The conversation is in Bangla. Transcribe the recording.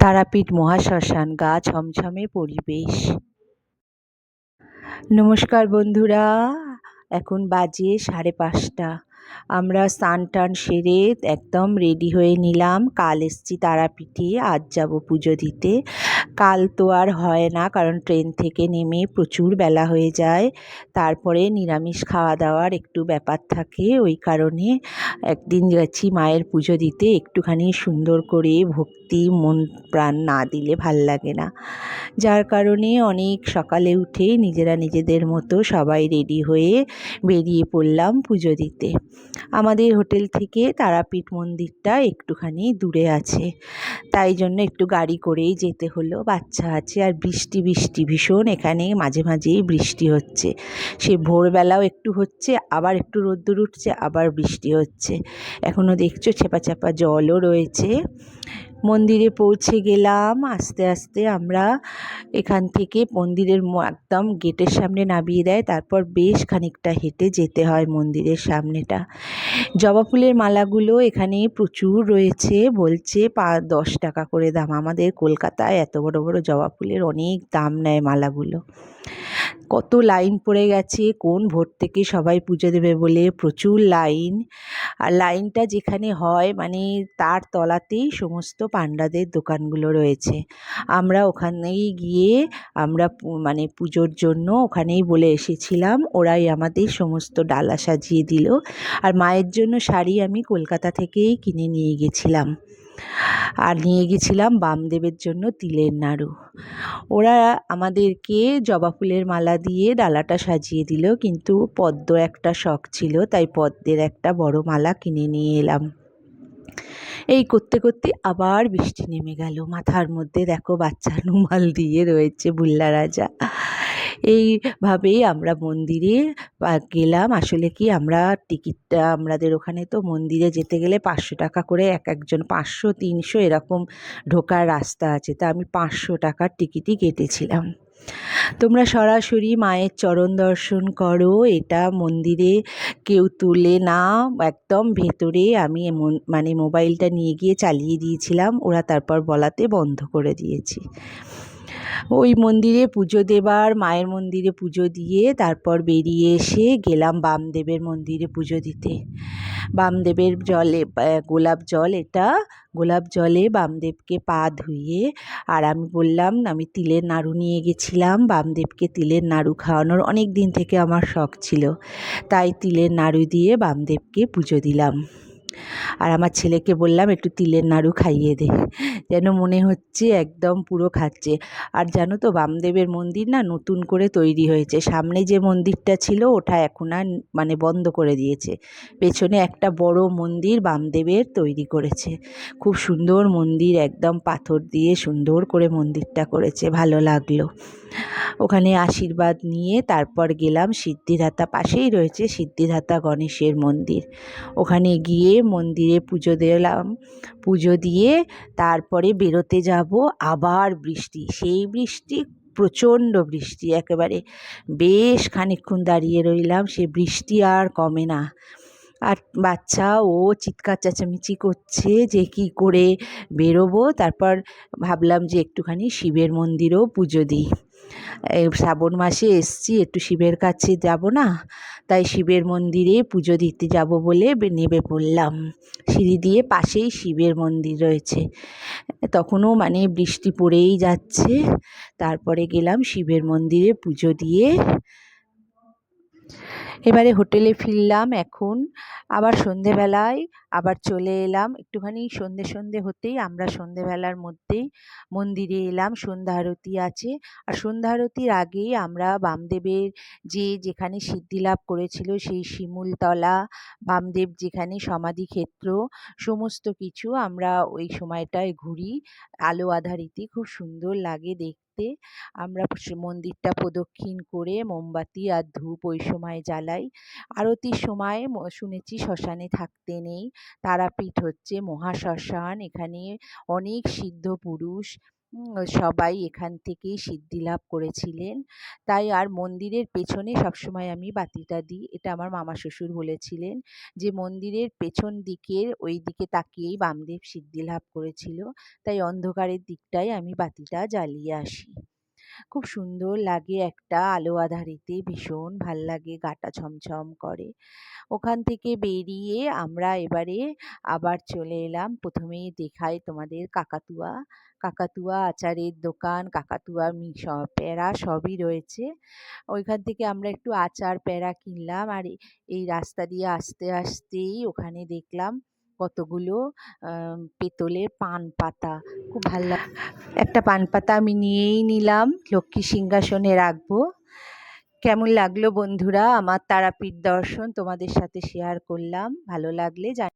তারাপীঠ মহাশ্মশান গা ছমছমে পরিবেশ। নমস্কার বন্ধুরা, এখন বাজে সাড়ে পাঁচটা। আমরা স্নান টান সেরে একদম রেডি হয়ে নিলাম। কাল এসছি তারাপীঠে, আজ যাব পুজো দিতে। কাল তো আর হয় না, কারণ ট্রেন থেকে নেমে প্রচুর বেলা হয়ে যায়। তারপরে নিরামিষ খাওয়া দাওয়ার একটু ব্যাপার থাকে, ওই কারণে একদিন যাচ্ছি মায়ের পুজো দিতে, একটুখানি সুন্দর করে ভক্তি, মন, প্রাণ না দিলে ভালো লাগে না। যার কারণে অনেক সকালে উঠে নিজেরা নিজেদের মতো সবাই রেডি হয়ে বেরিয়ে পড়লাম পুজো দিতে। আমাদের হোটেল থেকে তারাপীঠ মন্দিরটা একটুখানি দূরে আছে। তাই জন্য একটু গাড়ি করেই যেতে হলো। বাচ্চা আছে আর বৃষ্টি বৃষ্টি ভীষণ। এখানে মাঝে মাঝেই বৃষ্টি হচ্ছে। সে ভোরবেলাও একটু হচ্ছে, আবার একটু রোদ্দুর উঠছে, আবার বৃষ্টি হচ্ছে। এখনও দেখছ ছেপা ছেপা জলও রয়েছে। মন্দিরে পৌঁছে গেলাম। আস্তে আস্তে আমরা এখান থেকে মন্দিরের একদম গেটের সামনে নামিয়ে দেয়। তারপর বেশ খানিকটা হেঁটে যেতে হয় মন্দিরের সামনেটা। জবা ফুলের মালাগুলো এখানে প্রচুর রয়েছে। বলছে পা, দশ টাকা করে দাম। আমাদের কলকাতায় এত বড় বড় জবা ফুলের অনেক দাম নেয় মালাগুলো। কত লাইন পড়ে গেছে। কোন ভোর থেকে সবাই পুজো দেবে বলে প্রচুর লাইন। আর লাইনটা যেখানে হয় মানে তার তলাতেই সমস্ত পাণ্ডাদের দোকানগুলো রয়েছে। আমরা ওখানেই গিয়ে আমরা মানে পুজোর জন্য ওখানেই বলে এসেছিলাম, ওরাই আমাদের সমস্ত ডালা সাজিয়ে দিল। আর মায়ের জন্য শাড়ি আমি কলকাতা থেকেই কিনে নিয়ে গেছিলাম। আর নিয়ে গেছিলাম বামদেবের জন্য তিলের নাড়ু। ওরা আমাদেরকে জবা ফুলের মালা দিয়ে ডালাটা সাজিয়ে দিল, কিন্তু পদ্ম একটা শখ ছিল, তাই পদ্মের একটা বড় মালা কিনে নিয়ে এলাম। এই করতে করতে আবার বৃষ্টি নেমে গেল। মাথার মধ্যে দেখো বাচ্চা রুমাল দিয়ে রয়েছে বুল্লা রাজা। এইভাবেই আমরা মন্দিরে গেলাম। আসলে কি আমরা টিকিটটা আমাদের ওখানে তো মন্দিরে যেতে গেলে পাঁচশো টাকা করে এক একজন, পাঁচশো, তিনশো এরকম ঢোকার রাস্তা আছে। তা আমি পাঁচশো টাকার টিকিটই কেটেছিলাম। তোমরা সরাসরি মায়ের চরণ দর্শন করো, এটা মন্দিরে কেউ তুলে না, একদম ভেতরে আমি মানে মোবাইলটা নিয়ে গিয়ে চালিয়ে দিয়েছিলাম, ওরা তারপর বলাতে বন্ধ করে দিয়েছি। ওই মন্দিরে পুজো দেবার, মায়ের মন্দিরে পুজো দিয়ে তারপর বেরিয়ে এসে গেলাম বামদেবের মন্দিরে পুজো দিতে। বামদেবের জলে গোলাপ জল, এটা গোলাপ জলে বামদেবকে পা ধুইয়ে আর আমি বললাম, আমি তিলের নাড়ু নিয়ে গেছিলাম। বামদেবকে তিলের নাড়ু খাওয়ানোর অনেক দিন থেকে আমার শখ ছিল। তাই তিলের নাড়ু দিয়ে বামদেবকে পুজো দিলাম। আর আমার ছেলেকে বললাম, একটু তিলের নাড়ু খাইয়ে দে। যেন মনে হচ্ছে একদম পুরো খাচ্ছে। আর জানো তো, বামদেবের মন্দির না নতুন করে তৈরি হয়েছে। সামনে যে মন্দিরটা ছিল, ওটা এখন আর মানে বন্ধ করে দিয়েছে। পেছনে একটা বড় মন্দির বামদেবের তৈরি করেছে। খুব সুন্দর মন্দির, একদম পাথর দিয়ে সুন্দর করে মন্দিরটা করেছে। ভালো লাগল। ওখানে আশীর্বাদ নিয়ে তারপর গেলাম সিদ্ধিদাতা পাশেই রয়েছে সিদ্ধিদাতা গণেশের মন্দির। ওখানে গিয়ে মন্দিরে পুজো দিলাম। পুজো দিয়ে তারপরে বেরোতে যাব, আবার বৃষ্টি। সেই বৃষ্টি, প্রচণ্ড বৃষ্টি একেবারে। বেশ খানিকক্ষণ দাঁড়িয়ে রইলাম, সে বৃষ্টি আর কমে না। আর বাচ্চা ও চিৎকার চেঁচামেচি করছে যে কী করে বেরোবো। তারপর ভাবলাম যে একটুখানি শিবের মন্দিরেও পুজো দিই। শ্রাবণ মাসে এসছি, একটু শিবের কাছে যাব না? তাই শিবের মন্দিরে পুজো দিতে যাব বলে নেবে পড়লাম। সিঁড়ি দিয়ে পাশেই শিবের মন্দির রয়েছে। তখনও মানে বৃষ্টি পড়েই যাচ্ছে। তারপরে গেলাম শিবের মন্দিরে পুজো দিয়ে। এবারে হোটেলে ফিরলাম এখন। আবার সন্ধেবেলায় আবার চলে এলাম। একটুখানি সন্ধে সন্ধে হতেই আমরা সন্ধেবেলার মধ্যেই মন্দিরে এলাম। সন্ধ্যা আরতি আছে। আর সন্ধ্যা আরতির আগেই আমরা বামদেবের যে যেখানে সিদ্ধি লাভ করেছিল সেই শিমুলতলা, বামদেব যেখানে সমাধি ক্ষেত্র, সমস্ত কিছু আমরা ওই সময়টায় ঘুরি। আলো আধারিতে খুব সুন্দর লাগে দেখতে। আমরা মন্দিরটা প্রদক্ষিণ করে মোমবাতি আর ধূপ ওই সময় জ্বালাই। আরতির সময় শুনেছি শ্মশানে থাকতে নেই। তারাপীঠ হচ্ছে মহাশ্মশান এখানে অনেক সিদ্ধ পুরুষ সবাই এখান থেকেই সিদ্ধি লাভ করেছিলেন। তাই আর মন্দিরের পেছনে সবসময় আমি বাতিটা দিই। এটা আমার মামা শ্বশুর বলেছিলেন যে, মন্দিরের পেছন দিকের ওই দিকে তাকিয়েই বামদেব সিদ্ধি লাভ করেছিল। তাই অন্ধকারের দিকটায় আমি বাতিটা জ্বালিয়ে আসি। খুব সুন্দর লাগে একটা আলো আঁধারিতে, ভীষণ ভালো লাগে গাটা ছমছম করে। ওখান থেকে বেরিয়ে আমরা এবারে আবার চলে এলাম। প্রথমেই দেখাই তোমাদের কাকাতুয়া। কাকাতুয়া আচারের দোকান, কাকাতুয়া প্যাড়া সবই রয়েছে। ওইখান থেকে আমরা একটু আচার প্যাড়া কিনলাম আর এই রাস্তা দিয়ে আসতে আসতেই ওখানে দেখলাম কতগুলো পেতলের পান পাতা খুব ভালো লাগ, একটা পান পাতা আমি নিয়েই নিলাম, লক্ষ্মী সিংহাসনে রাখব। কেমন লাগল বন্ধুরা? আমার তারাপীঠ দর্শন তোমাদের সাথে শেয়ার করলাম। ভালো লাগলে জান